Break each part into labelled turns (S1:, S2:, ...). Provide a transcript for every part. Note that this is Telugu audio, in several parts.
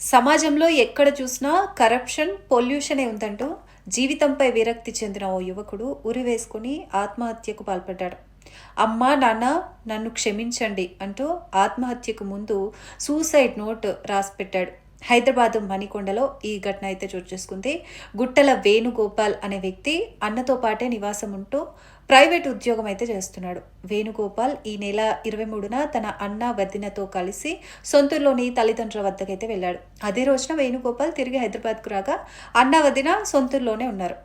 S1: సమాజంలో ఎక్కడ చూసినా కరప్షన్ పొల్యూషనే ఉందంటూ జీవితంపై విరక్తి చెందిన ఓ యువకుడు ఉరి వేసుకుని ఆత్మహత్యకు పాల్పడ్డాడు. అమ్మా నాన్న నన్ను క్షమించండి అంటూ ఆత్మహత్యకు ముందు సూసైడ్ నోట్ రాసిపెట్టాడు. హైదరాబాద్ మణికొండలో ఈ ఘటన అయితే చోటు చేసుకుంది. గుట్టల వేణుగోపాల్ అనే వ్యక్తి అన్నతో పాటే నివాసం ఉంటూ ప్రైవేట్ ఉద్యోగం అయితే చేస్తున్నాడు. వేణుగోపాల్ ఈ నెల ఇరవై మూడున తన అన్న వదినతో కలిసి సొంతూరులోని తల్లిదండ్రుల వద్దకైతే వెళ్ళాడు. అదే రోజున వేణుగోపాల్ తిరిగి హైదరాబాద్కు రాగా అన్న వదిన సొంతూరులోనే ఉన్నారు.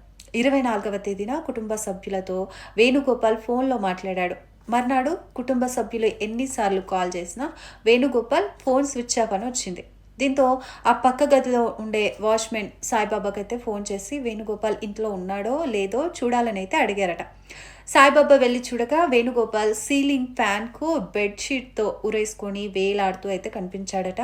S1: ఇరవై నాలుగవ తేదీన కుటుంబ సభ్యులతో వేణుగోపాల్ ఫోన్లో మాట్లాడాడు. మర్నాడు కుటుంబ సభ్యులు ఎన్నిసార్లు కాల్ చేసినా వేణుగోపాల్ ఫోన్ స్విచ్ ఆఫ్ అని వచ్చింది. దీంతో ఆ పక్క గదిలో ఉండే వాచ్మెన్ సాయిబాబాకి అయితే ఫోన్ చేసి వేణుగోపాల్ ఇంట్లో ఉన్నాడో లేదో చూడాలని అయితే అడిగారట. సాయిబాబా వెళ్ళి చూడగా వేణుగోపాల్ సీలింగ్ ఫ్యాన్కు బెడ్షీట్తో ఉరేసుకొని వేలాడుతూ అయితే కనిపించాడట.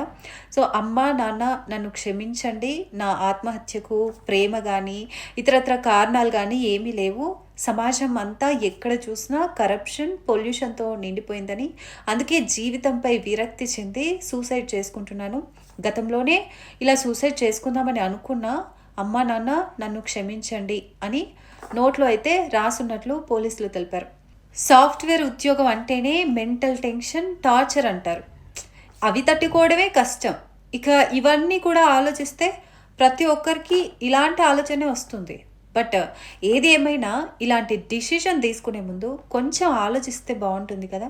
S1: సో అమ్మ నాన్న నన్ను క్షమించండి. నా ఆత్మహత్యకు ప్రేమ కానీ ఇతరత్ర కారణాలు కానీ ఏమీ లేవు. సమాజం అంతా ఎక్కడ చూసినా కరప్షన్ పొల్యూషన్తో నిండిపోయిందని. అందుకే జీవితంపై విరక్తి చెంది సూసైడ్ చేసుకుంటున్నాను. గతంలోనే ఇలా సూసైడ్ చేసుకుందామని అనుకున్నా అమ్మా నాన్న నన్ను క్షమించండి అని నోట్లో అయితే రాసున్నట్లు పోలీసులు తెలిపారు. సాఫ్ట్వేర్ ఉద్యోగం అంటేనే మెంటల్ టెన్షన్ టార్చర్ అంటారు. అవి తట్టుకోవడమే కష్టం. ఇక ఇవన్నీ కూడా ఆలోచిస్తే ప్రతి ఒక్కరికి ఇలాంటి ఆలోచనే వస్తుంది. బట్ ఏది ఏమైనా ఇలాంటి డిసిషన్ తీసుకునే ముందు కొంచెం ఆలోచిస్తే బాగుంటుంది కదా.